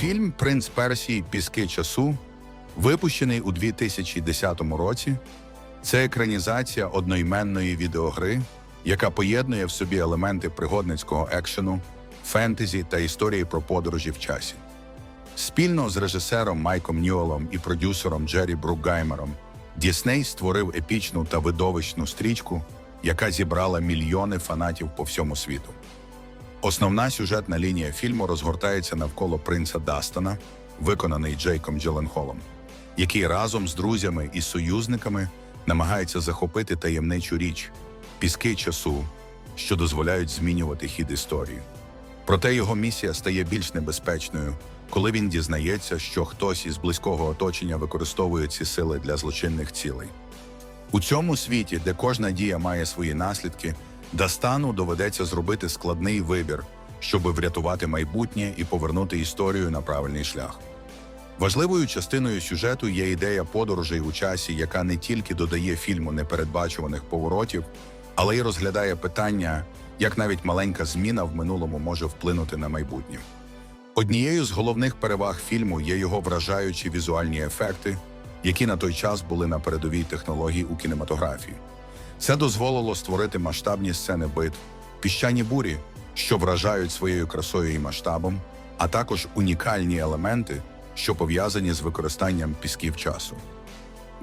Фільм Принц Персії Піски часу, випущений у 2010 році, це екранізація одноіменної відеогри, яка поєднує в собі елементи пригодницького екшену, фентезі та історії про подорожі в часі. Спільно з режисером Майком Ньюелом і продюсером Джері Бругаймером Дісней створив епічну та видовищну стрічку, яка зібрала мільйони фанатів по всьому світу. Основна сюжетна лінія фільму розгортається навколо принца Дастона, виконаний Джейком Джилленхолом, який разом з друзями і союзниками намагається захопити таємничу річ піски часу, що дозволяють змінювати хід історії. Проте його місія стає більш небезпечною, коли він дізнається, що хтось із близького оточення використовує ці сили для злочинних цілей. У цьому світі, де кожна дія має свої наслідки, Дастану доведеться зробити складний вибір, щоб врятувати майбутнє і повернути історію на правильний шлях. Важливою частиною сюжету є ідея подорожей у часі, яка не тільки додає фільму непередбачуваних поворотів, але й розглядає питання, як навіть маленька зміна в минулому може вплинути на майбутнє. Однією з головних переваг фільму є його вражаючі візуальні ефекти, які на той час були на передовій технології у кінематографії. Це дозволило створити масштабні сцени битв, піщані бурі, що вражають своєю красою і масштабом, а також унікальні елементи, що пов'язані з використанням пісків часу.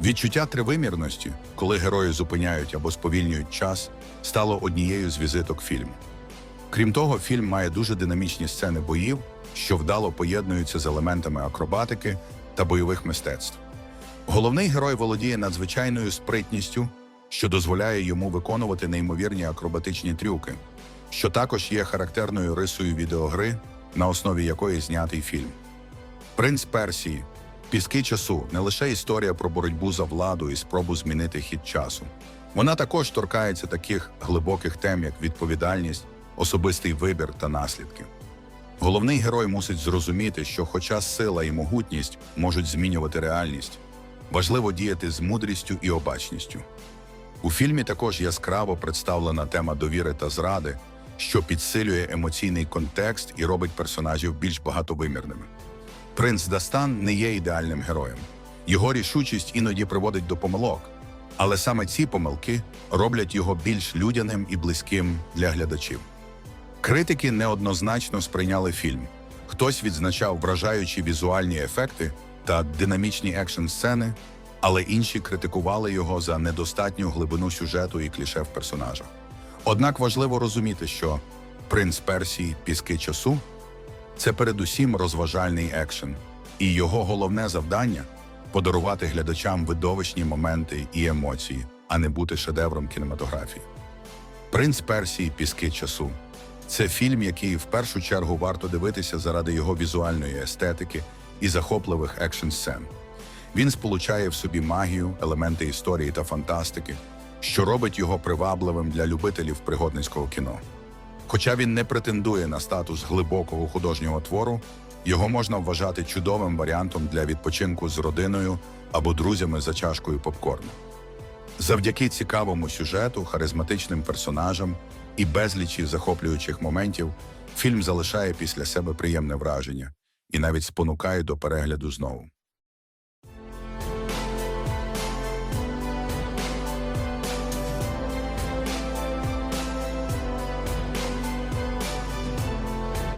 Відчуття тривимірності, коли герої зупиняють або сповільнюють час, стало однією з візиток фільму. Крім того, фільм має дуже динамічні сцени боїв, що вдало поєднуються з елементами акробатики та бойових мистецтв. Головний герой володіє надзвичайною спритністю, що дозволяє йому виконувати неймовірні акробатичні трюки, що також є характерною рисою відеогри, на основі якої знятий фільм. Принц Персії Піски часу не лише історія про боротьбу за владу і спробу змінити хід часу. Вона також торкається таких глибоких тем, як відповідальність, особистий вибір та наслідки. Головний герой мусить зрозуміти, що, хоча сила і могутність можуть змінювати реальність, важливо діяти з мудрістю і обачністю. У фільмі також яскраво представлена тема довіри та зради, що підсилює емоційний контекст і робить персонажів більш багатовимірними. Принц Дастан не є ідеальним героєм. Його рішучість іноді приводить до помилок, але саме ці помилки роблять його більш людяним і близьким для глядачів. Критики неоднозначно сприйняли фільм. Хтось відзначав вражаючі візуальні ефекти та динамічні екшн сцени, але інші критикували його за недостатню глибину сюжету і кліше в персонажах. Однак важливо розуміти, що принц Персії Піски часу це передусім розважальний екшен, і його головне завдання подарувати глядачам видовищні моменти і емоції, а не бути шедевром кінематографії. Принц Персії Піски часу це фільм, який в першу чергу варто дивитися заради його візуальної естетики і захопливих екшн сцен. Він сполучає в собі магію, елементи історії та фантастики, що робить його привабливим для любителів пригодницького кіно. Хоча він не претендує на статус глибокого художнього твору, його можна вважати чудовим варіантом для відпочинку з родиною або друзями за чашкою попкорну. Завдяки цікавому сюжету, харизматичним персонажам і безлічі захоплюючих моментів, фільм залишає після себе приємне враження і навіть спонукає до перегляду знову.